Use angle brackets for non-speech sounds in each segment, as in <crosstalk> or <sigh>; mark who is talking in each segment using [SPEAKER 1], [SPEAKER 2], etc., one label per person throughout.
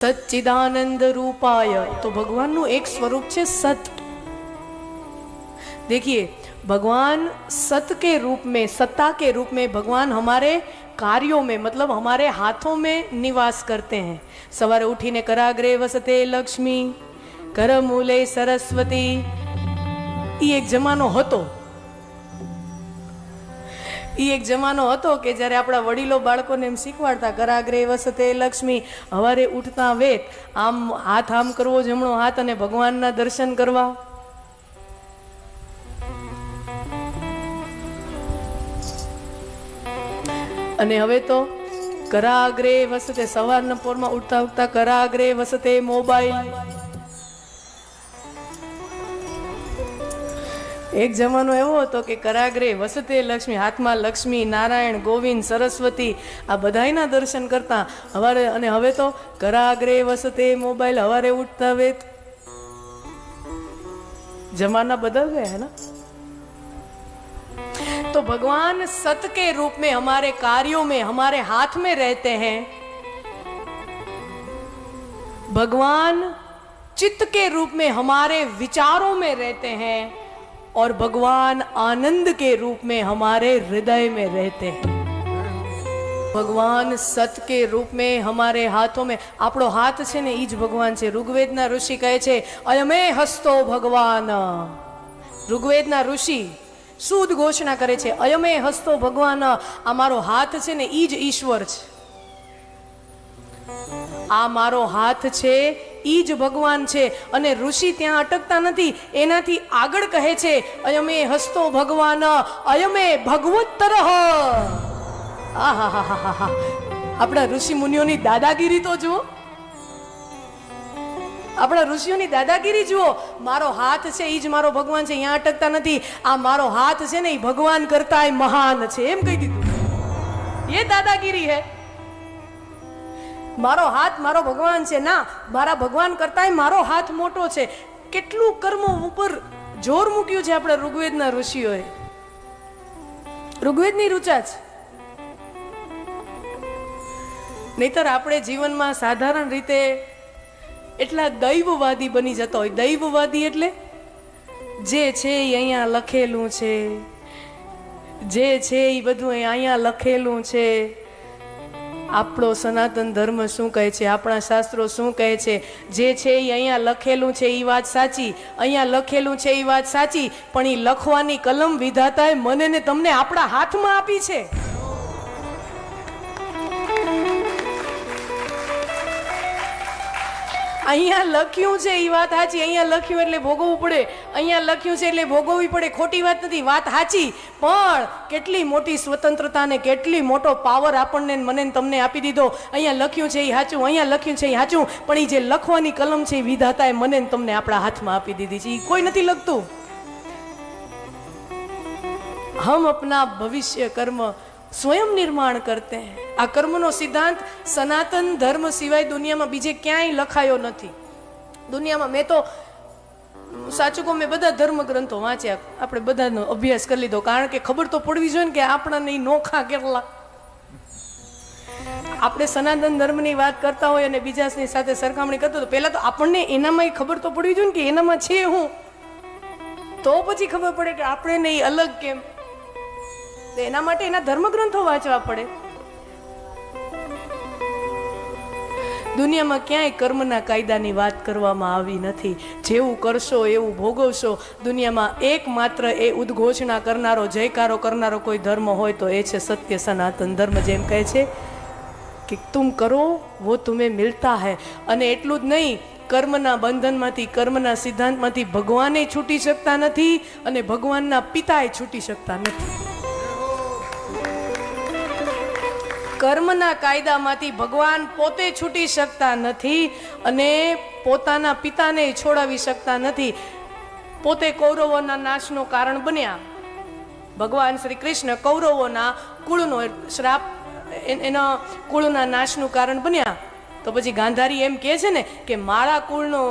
[SPEAKER 1] सच्चिदानंद रूपाय तो भगवान નું એક સ્વરૂપ છે સત देखिए भगवान सत के रूप में सत्ता के रूप में भगवान हमारे कार्यों में मतलब हमारे हाथों में निवास करते हैं सवारे उठीने कराग्रे वसते લક્ષ્મી કરમૂલે સરસ્વતી એ એક જમાનો હતો એ એક જમાનો હતો કે જ્યારે આપણા વડીલો બાળકોને એમ શીખવાડતા કરાગ્રે વસતે લક્ષ્મી, હવારે ઉઠતા વેત, આમ હાથ આમ કરવો જમણો હાથ અને ભગવાનના દર્શન કરવા. અને હવે તો કરાગ્રે વસતે, સવારના પોરમાં ઉઠતા ઉઠતા કરાગ્રે વસતે મોબાઈલ. એક જમાનો એવો હતો કે કરાગ્રે વસતે લક્ષ્મી હાથમાં લક્ષ્મી નારાયણ ગોવિંદ સરસ્વતી આ બધાયના દર્શન કરતા હવારે અને હવે તો કરાગ્રે વસતે મોબાઈલ હવારે ઉઠતા વેત जमाना बदल गया है ना तो भगवान सत के रूप में हमारे कार्यों में हमारे हाथ में रहते हैं भगवान चित्त के रूप में हमारे विचारों में रहते हैं और भगवान आनंद के रूप में हमारे हृदय में रहते हैं ભગવાન સત કે રૂપ में हमारे हाथों में આપણો હાથ છે ને એ જ ભગવાન છે ઋગ્વેદના ઋષિ કહે છે અયમે હસ્તો ભગવાન ઋગ્વેદના ઋષિ શુદ્ધ ઘોષણા કરે છે અયમે હસ્તો ભગવાન આ મારો હાથ છે ને એ જ ઈશ્વર છે આ મારો હાથ છે ઈ જ ભગવાન છે. અને ઋષિ ત્યાં અટકતા નથી. એનાથી આગળ કહે છે, અયમે હસતો ભગવાન, અયમે આહાહાહાહા. આપણા ઋષિ મુનિઓની દાદાગીરી તો જુઓ. આપણા ઋષિઓની દાદાગીરી જુઓ. મારો હાથ છે એ જ મારો ભગવાન છે. અહીંયા અટકતા નથી. આ મારો હાથ છે ને એ ભગવાન કરતા મહાન છે. એમ કહી દીધું. એ દાદાગીરી હે. મારો હાથ મારો ભગવાન છે. ના, મારા ભગવાન કરતાંય મારો હાથ મોટો છે. કેટલું કર્મો ઉપર જોર મૂક્યું છે આપણે ઋગ્વેદના ઋષિઓએ. ઋગ્વેદની રૂચા છે નહીતર આપણે જીવનમાં સાધારણ રીતે એટલા દૈવવાદી બની જતા હોય. દૈવવાદી એટલે જે છે એ અહીંયા લખેલું છે. જે છે એ બધું અહીંયા લખેલું છે. આપણો સનાતન ધર્મ શું કહે છે? આપણા શાસ્ત્રો શું કહે છે? જે છે એ અહીંયા લખેલું છે એ વાત સાચી. અહીંયા લખેલું છે એ વાત સાચી. પણ એ લખવાની કલમ વિધાતાએ મને ને તમને આપણા હાથમાં આપી છે. અહીંયા લખ્યું છે એ વાત સાચી, અહીંયા લખ્યું એટલે ભોગવવું પડે. અહીંયા લખ્યું છે એટલે ભોગવવી પડે. ખોટી વાત નથી, વાત સાચી. પણ કેટલી મોટી સ્વતંત્રતા ને કેટલી મોટો પાવર આપણને મને તમને આપી દીધો. અહીંયા લખ્યું છે એ સાચું, અહીંયા લખ્યું છે એ સાચું. પણ એ જે લખવાની કલમ છે એ વિધાતાએ મને તમને આપણા હાથમાં આપી દીધી છે. એ કોઈ નથી લખતું. હમ અપના ભવિષ્ય કર્મ સ્વયં નિર્માણ કરતે હૈ. આ કર્મનો સિદ્ધાંત સનાતન ધર્મ સિવાય દુનિયામાં બીજે ક્યાંય લખાયો નથી. દુનિયામાં મેં તો, સાચું કહું, મેં બધા ધર્મ ગ્રંથો વાંચ્યા. આપણે બધાનો અભ્યાસ કરી લીધો. કારણ કે ખબર તો પડવી જોઈએ ને કે આપણાને નોખા કેટલા. આપણે સનાતન ધર્મની વાત કરતા હોય અને બીજાની સાથે સરખામણી કરતો તો પહેલાં તો આપણને એનામાં ખબર તો પડવી જોઈએ કે એનામાં છે હું. તો પછી ખબર પડે કે આપણે નહીં, અલગ કેમ? તો એના માટે એના ધર્મગ્રંથો વાંચવા પડે. દુનિયામાં ક્યાંય કર્મના કાયદાની વાત કરવામાં આવી નથી. જેવું કરશો, એવું ભોગવશો, દુનિયામાં એકમાત્ર એ ઉદ્ઘોષણા કરનારો, જયકારો કરનારો કોઈ ધર્મ હોય તો એ છે સત્ય, સનાતન ધર્મ જેમ કહે છે કે તુમ કરો, વો તુમે મિલતા હૈ. અને એટલું જ નહીં, કર્મના બંધનમાંથી, કર્મના સિદ્ધાંતમાંથી ભગવાને છૂટી શકતા નથી અને ભગવાનના પિતાએ છૂટી શકતા નથી. કર્મના કાયદામાંથી ભગવાન પોતે છૂટી શકતા નથી અને પોતાના પિતાને છોડાવી શકતા નથી. પોતે કૌરવોના નાશનો કારણ બન્યા. ભગવાન શ્રી કૃષ્ણ કૌરવોના કુળનો શ્રાપ એના કુળના નાશનું કારણ બન્યા. તો પછી ગાંધારી એમ કહે છે ને કે મારા કુળનો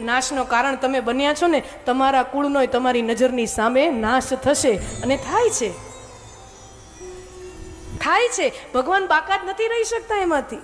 [SPEAKER 1] નાશનો કારણ તમે બન્યા છો ને, તમારા કુળનો તમારી નજરની સામે નાશ થશે અને થાય છે. થાય છે? ભગવાન બાકાત નથી રહી શકતા એમાંથી.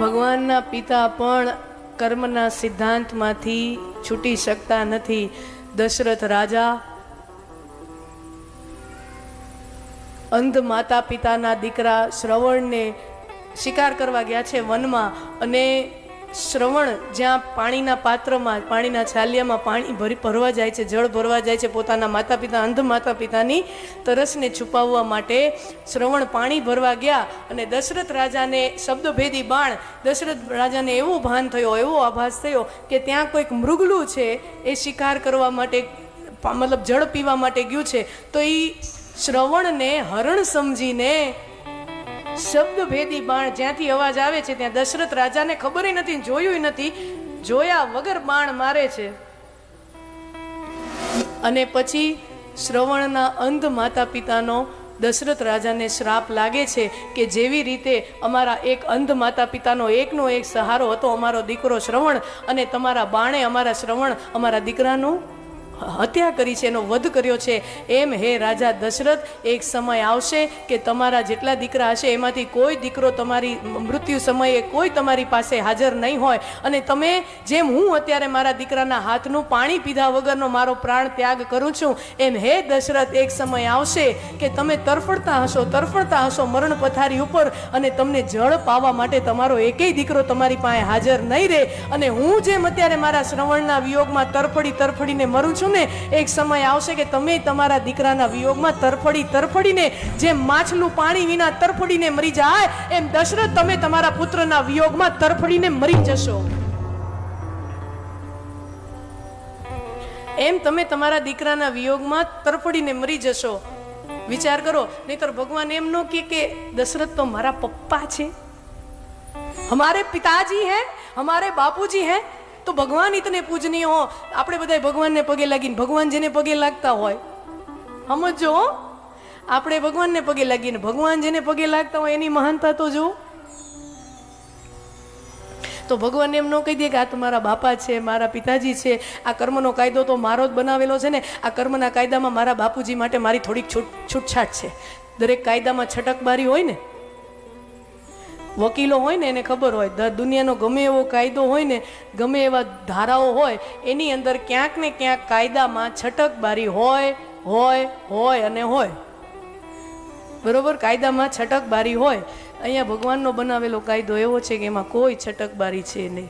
[SPEAKER 1] ભગવાનના પિતા પણ કર્મના સિદ્ધાંતમાંથી છૂટી શકતા નથી. દશરથ રાજા અંધ માતા પિતાના દીકરા શ્રવણને શિકાર કરવા ગયા છે વનમાં અને શ્રવણ જ્યાં પાણીના પાત્રમાં, પાણીના છાલિયામાં પાણી ભરી ભરવા જાય છે, જળ ભરવા જાય છે પોતાના માતા પિતા અંધ માતા પિતાની તરસને છુપાવવા માટે શ્રવણ પાણી ભરવા ગયા અને દશરથ રાજાને શબ્દભેદી બાણ, દશરથ રાજાને એવો ભાન થયો, એવો આભાસ થયો કે ત્યાં કોઈક મૃગલું છે એ શિકાર કરવા માટે, મતલબ જળ પીવા માટે ગયું છે. તો એ શ્રવણને હરણ સમજીને શબ્દભેદી બાણ જ્યાંથી અવાજ આવે છે ત્યાં દશરથ રાજાને ખબર નથી જોયું નથી. જોયા વગર બાણ મારે છે. અને પછી શ્રવણના અંધ માતા પિતાનો દશરથ રાજાને શ્રાપ લાગે છે કે જેવી રીતે અમારા એક અંધ માતા પિતાનો એકનો એક સહારો હતો, અમારો દીકરો શ્રવણ અને તમારા બાણે અમારા શ્રવણ, અમારા દીકરાનું હત્યા કરી છે, એનો વધ કર્યો છે. એમ હે રાજા દશરથ, એક સમય આવશે કે તમારા જેટલા દીકરા હશે, એમાંથી કોઈ દીકરો તમારી મૃત્યુ સમયે કોઈ તમારી પાસે હાજર નહીં હોય. અને તમે જેમ હું અત્યારે મારા દીકરાના હાથનું પાણી પીધા વગરનો મારો પ્રાણ ત્યાગ કરું છું, એમ હે દશરથ, એક સમય આવશે કે તમે તરફડતા હશો તરફડતા હશો મરણ પથારી ઉપર અને તમને જળ પાવા માટે તમારો એકેય દીકરો તમારી પાસે હાજર નહીં રહે. અને હું જેમ અત્યારે મારા શ્રવણના વિયોગમાં તરફડી તરફડીને મરું છું છું ને એક સમય આવશે કે તમે તમારા દીકરાના વિયોગમાં તરફડી તરફડીને જે માછલું પાણી વિના તરફડીને મરી જાય, એમ દશરથ તમે તમારા પુત્રના વિયોગમાં તરફડીને મરી જશો. એમ તમે તમારા દીકરાના વિયોગમાં તરફડીને મરી જશો. વિચાર કરો, નહીતર ભગવાન એમ ન કે કે દશરથ તો મારા પપ્પા છે. હમારે પિતાજી હે હમારે બાપુજી હૈ તો ભગવાન ઇતને પૂજનીય હો. આપણે બધા ભગવાનને પગે લાગીને ભગવાન જેને પગે લાગતા હોય. સમજો. આપણે ભગવાનને પગે લાગીને ભગવાન જેને પગે લાગતા હોય એની મહાનતા તો જો તો ભગવાન એમ ન કહી દે કે આ તો મારા બાપા છે, મારા પિતાજી છે. આ કર્મનો કાયદો તો મારો જ બનાવેલો છે ને. આ કર્મના કાયદામાં મારા બાપુજી માટે મારી થોડીક છૂટ છૂટછાટ છે. દરેક કાયદામાં છટકબારી હોય ને. વકીલો હોય ને, એને ખબર હોય દુનિયાનો ગમે એવો કાયદો હોય ને, ગમે એવા ધારાઓ હોય, એની અંદર ક્યાંક ને ક્યાંક કાયદામાં છટકબારી હોય હોય હોય અને હોય. બરોબર? કાયદામાં છટકબારી હોય. અહીંયા ભગવાનનો બનાવેલો કાયદો એવો છે કે એમાં કોઈ છટકબારી છે નહીં.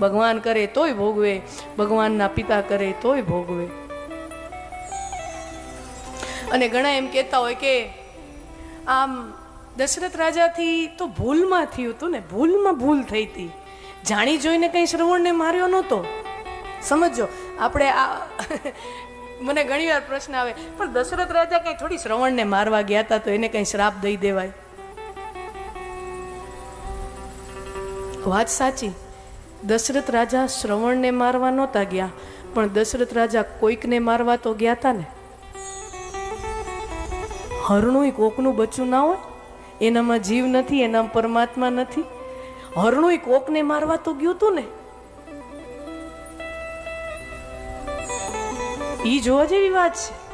[SPEAKER 1] ભગવાન કરે તોય ભોગવે, ભગવાનના પિતા કરે તોય ભોગવે. અને ઘણા એમ કહેતા હોય કે આમ દશરથ રાજાથી તો ભૂલમાં થયું હતું ને, ભૂલમાં ભૂલ થઈ હતી. જાણી જોઈને કંઈ શ્રવણને માર્યો નહોતો. સમજો આપણે આ <laughs> મને ઘણીવાર પ્રશ્ન આવે, પણ દશરથ રાજા કંઈ થોડી શ્રવણને મારવા ગયા હતા તો એને કંઈ શ્રાપ દઈ દેવાય? વાત સાચી. દશરથ રાજા શ્રવણને મારવા નહોતા ગયા, પણ દશરથ રાજા કોઈકને મારવા તો ગયા હતા ને. હરણું કોકનું બચ્ચું ના હોય? એનામાં જીવ નથી, એનામાં પરમાત્મા નથી. હરણું કોકને મારવા તો ગયું તું ને. એ જોવા જેવી વાત છે.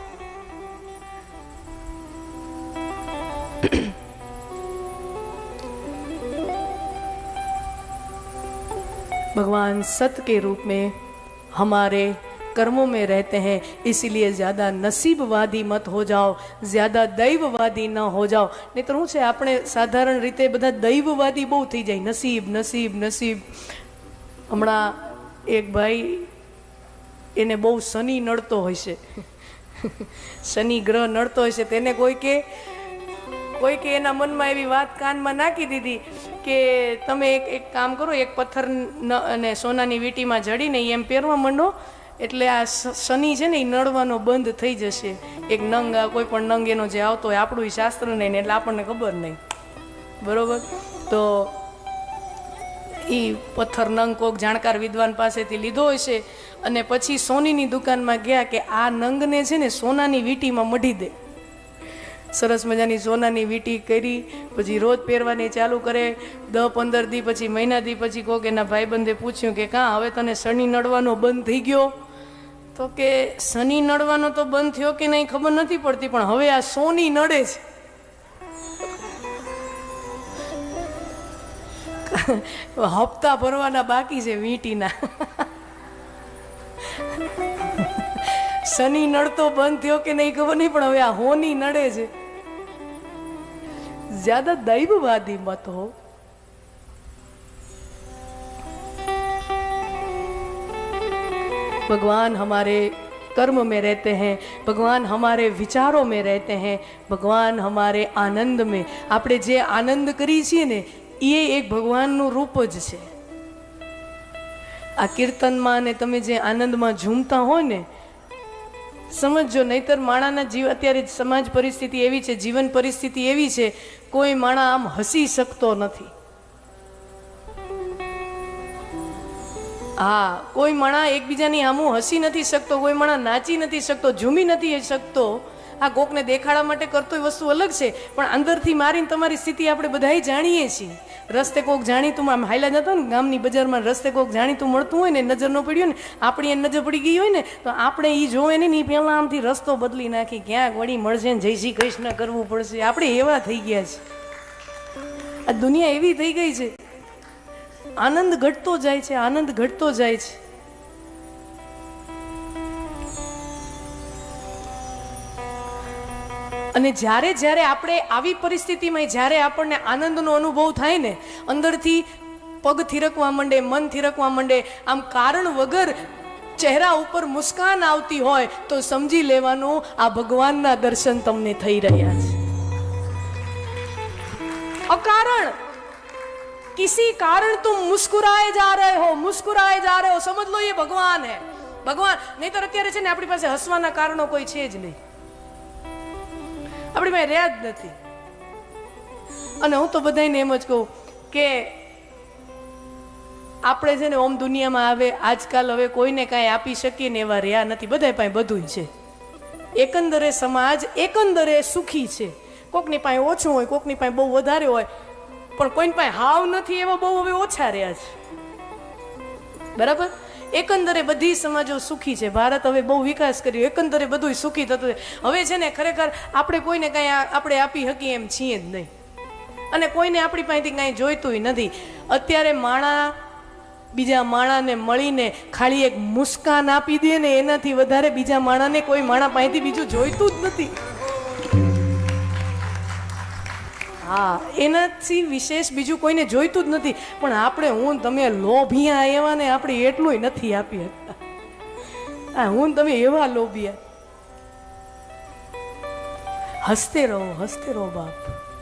[SPEAKER 1] ભગવાન સત કે રૂપ મેં હમારે कर्मों में रहते हैं इसीलिए ज़्यादा નસીબવાદી મત હો જાઓ જ્યાદા દૈવવાદી ન હો જાઓ નહીં તો શું છે આપણે સાધારણ રીતે બધા દૈવવાદી બહુ થઈ જાય નસીબ નસીબ નસીબ હમણાં એક ભાઈ એને બહુ શનિ નડતો હોય છે શનિ ગ્રહ નડતો હોય છે તેને કોઈ કે કોઈ કે એના મનમાં એવી વાત કાનમાં નાખી દીધી કે તમે એક એક કામ કરો એક પથ્થર ન- અને સોનાની વીંટીમાં જડીને ઈ એમ પહેરવા માંડો એટલે આ શનિ છે ને એ નડવાનો બંધ થઈ જશે. એક નંગ કોઈ પણ નંગ એનો જે આવતો હોય આપણું શાસ્ત્ર નહીં એટલે આપણને ખબર નહીં. બરોબર? તો એ પથ્થર, નંગ કોક જાણકાર વિદ્વાન પાસેથી લીધો હશે અને પછી સોનીની દુકાનમાં ગયા કે આ નંગને છે ને સોનાની વીંટીમાં મઢી દે. સરસ મજાની સોનાની વીંટી કરી, પછી રોજ પહેરવાની ચાલુ કરે. દસ પંદર દી પછી, મહિના દી પછી કોક એના ભાઈબંધે પૂછ્યું કે કાં હવે તને શનિ નડવાનો બંધ થઈ ગયો? તો કે શનિ નડવાનો તો બંધ થયો કે નહીં ખબર નથી પડતી, પણ હવે આ સોની નડે છે. <laughs> હપ્તા ભરવાના બાકી છે વીંટીના. <laughs> શનિ નડતો બંધ થયો કે નહીં ખબર નહીં, પણ હવે આ હોની નડે છે. જ્યાદા દૈવવાદી મત હો. भगवान हमारे कर्म में रहते हैं भगवान हमारे विचारों में रहते हैं ભગવાન हमारे આનંદ में આપણે જે આનંદ કરીએ છીએ ને એ એક ભગવાનનું રૂપ જ છે આ કીર્તનમાં ને તમે જે આનંદમાં ઝૂમતા હો ને સમજજો નહીતર માણાના જીવ અત્યારે સમાજ પરિસ્થિતિ એવી છે જીવન પરિસ્થિતિ એવી છે કોઈ માણા આમ હસી શકતો નથી હા, કોઈ મણા એકબીજાની આમું હસી નથી શકતો, કોઈ મણા નાચી નથી શકતો, ઝૂમી નથી શકતો. આ કોકને દેખાડવા માટે કરતો વસ્તુ અલગ છે, પણ અંદરથી મારીને તમારી સ્થિતિ આપણે બધાય જાણીએ છીએ. રસ્તે કોક જાણીતું, આમ હાઈલા જતો ને, ગામની બજારમાં રસ્તે કોક જાણીતું મળતું હોય ને નજર ન પડ્યો ને, આપણી એને નજર પડી ગઈ હોય ને, તો આપણે એ જોવે ને એ પહેલાં આમથી રસ્તો બદલી નાખી, ક્યાંક વળી મળશે ને જય શ્રી કૃષ્ણ કરવું પડશે. આપણે એવા થઈ ગયા છે આ દુનિયા એવી થઈ ગઈ છે આનંદ ઘટતો જાય છે, આનંદ ઘટતો જાય છે. અને જ્યારે જ્યારે આપણે આવી પરિસ્થિતિમાં, જ્યારે આપણને આનંદનો અનુભવ થાય ને, અંદરથી પગ થિરકવા માંડે, મન થિરકવા માંડે, આમ કારણ વગર ચહેરા ઉપર મુસ્કાન આવતી હોય, તો સમજી લેવાનું આ ભગવાનના દર્શન તમને થઈ રહ્યા છે. અકારણ किसी कारण तुम मुस्कुराए जा रहे हो मुस्कुराए जा रहे हो समझ लो ये भगवान है ભગવાન નહીતર અત્યારે છે ને આપણી પાસે હસવાના કારણો કોઈ છે જ નહીં આપણી પાસે રહ્યા જ નથી અને હું તો બધાને એમ જ કહું કે આપણે છે ને ઓમ દુનિયામાં આવે આજકાલ હવે કોઈને કાંઈ આપી શકીએ ને એવા રહ્યા નથી બધા પાસે બધું છે એકંદરે સમાજ એકંદરે સુખી છે કોકની પાસે ઓછું હોય કોકની પાસે બહુ વધારે હોય પણ કોઈની પાસે હાવ નથી, એવા બહુ હવે ઓછા રહ્યા છે. બરાબર? એકંદરે બધી સમાજો સુખી છે. ભારત હવે બહુ વિકાસ કર્યો. એકંદરે બધું સુખી થતું છે. હવે છે ને ખરેખર આપણે કોઈને કાંઈ આપણે આપી શકીએ એમ છીએ જ નહીં. અને કોઈને આપણી પાસેથી કાંઈ જોઈતું નથી. અત્યારે માણા, બીજા માણાને મળીને ખાલી એક મુસ્કાન આપી દે ને એનાથી વધારે બીજા માણાને કોઈ માણા પાસેથી બીજું જોઈતું જ નથી. હા, એનાથી વિશેષ બીજું કોઈને જોઈતું જ નથી. પણ આપણે હું તમે લોભિયા એવા ને આપણે એટલું નથી આપી શકતા. હા હું તમે એવા લોભિયા. હસતે રહો હસતે રહો બાપ.